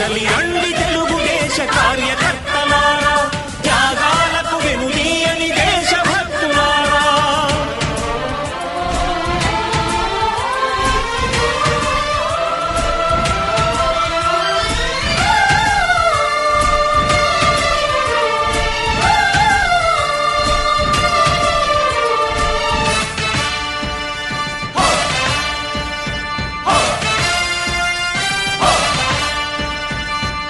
తల్లి రండి తెలుగుదేశ కార్యకర్త.